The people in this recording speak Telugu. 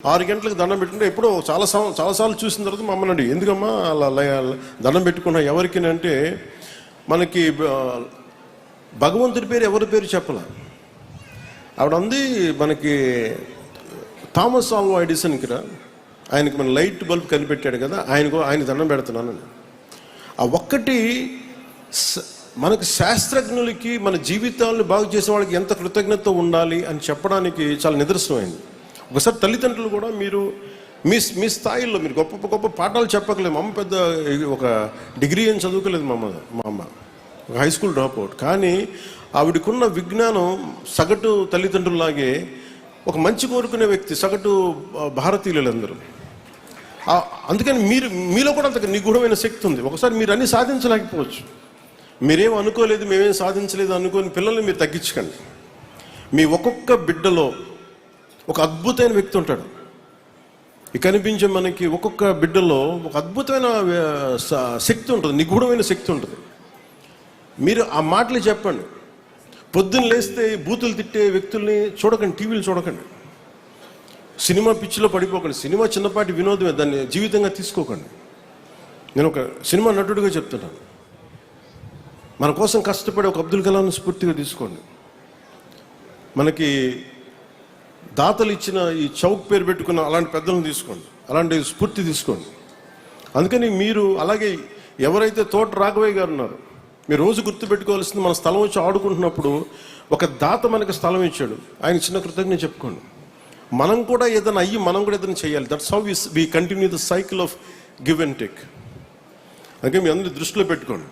ఆరు గంటలకు దండం పెట్టుకుంటే ఎప్పుడో చాలా చాలాసార్లు చూసిన తర్వాత మమ్మల్ని అడిగి ఎందుకమ్మా అలా దండం పెట్టుకున్నా ఎవరికి? అంటే మనకి భగవంతుడి పేరు ఎవరి పేరు చెప్పాల? ఆవిడ అంది మనకి థామస్ ఆల్వో ఎడిసన్ ఇక్కడ ఆయనకి మన లైట్ బల్బ్ కనిపెట్టాడు కదా ఆయనకు ఆయన దండం పెడుతున్నాను ఆ ఒక్కటి మనకు శాస్త్రజ్ఞులకి మన జీవితాలను బాగు చేసే వాళ్ళకి ఎంత కృతజ్ఞత ఉండాలి అని చెప్పడానికి చాలా నిదర్శనమైంది. ఒకసారి తల్లిదండ్రులు కూడా మీరు మీ మీ స్థాయిలో మీరు గొప్ప గొప్ప పాఠాలు చెప్పకలేదు మా అమ్మ పెద్ద ఒక డిగ్రీ ఏం చదువుకోలేదు మా అమ్మ మా అమ్మ. ఒక హై స్కూల్ డ్రాప్ అవుట్. కానీ ఆవిడకున్న విజ్ఞానం సగటు తల్లిదండ్రుల్లాగే ఒక మంచి కోరుకునే వ్యక్తి సగటు ఆ, భారతీయులందరూ. అందుకని మీరు మీలో కూడా అంత నిగూఢమైన శక్తి ఉంది. ఒకసారి మీరు అన్ని సాధించలేకపోవచ్చు. మీరేం అనుకోలేదు మేమేం సాధించలేదు అనుకోని పిల్లల్ని మీరు తగ్గించకండి. మీ ఒక్కొక్క బిడ్డలో ఒక అద్భుతమైన వ్యక్తి ఉంటాడు. ఈ కనిపించే మనకి ఒక్కొక్క బిడ్డలో ఒక అద్భుతమైన శక్తి ఉంటుంది. నిగూఢమైన శక్తి ఉంటుంది. మీరు ఆ మాటలు చెప్పండి. పొద్దున్న లేస్తే బూతులు తిట్టే వ్యక్తుల్ని చూడకండి టీవీలు చూడకండి. సినిమా పిచ్చిలో పడిపోకండి. సినిమా చిన్నపాటి వినోదమే దాన్ని జీవితంగా తీసుకోకండి. నేను ఒక సినిమా నటుడిగా చెప్తున్నాను మన కోసం కష్టపడే ఒక అబ్దుల్ కలాంను స్ఫూర్తిగా తీసుకోండి. మనకి దాతలు ఇచ్చిన ఈ చౌక్ పేరు పెట్టుకున్న అలాంటి పెద్దలను తీసుకోండి. అలాంటి స్ఫూర్తి తీసుకోండి. అందుకని మీరు అలాగే ఎవరైతే తోట రాఘవయ్య గారు ఉన్నారు మీరు రోజు గుర్తుపెట్టుకోవాల్సింది మన స్థలం వచ్చి ఆడుకుంటున్నప్పుడు ఒక దాత మనకి స్థలం ఇచ్చాడు. ఆయన చిన్న కృతజ్ఞత చెప్పుకోండి. మనం కూడా ఏదైనా అయ్యి మనం కూడా ఏదైనా చేయాలి. That's how we continue the cycle of give and take అందుకే మీ అందరి దృష్టిలో పెట్టుకోండి.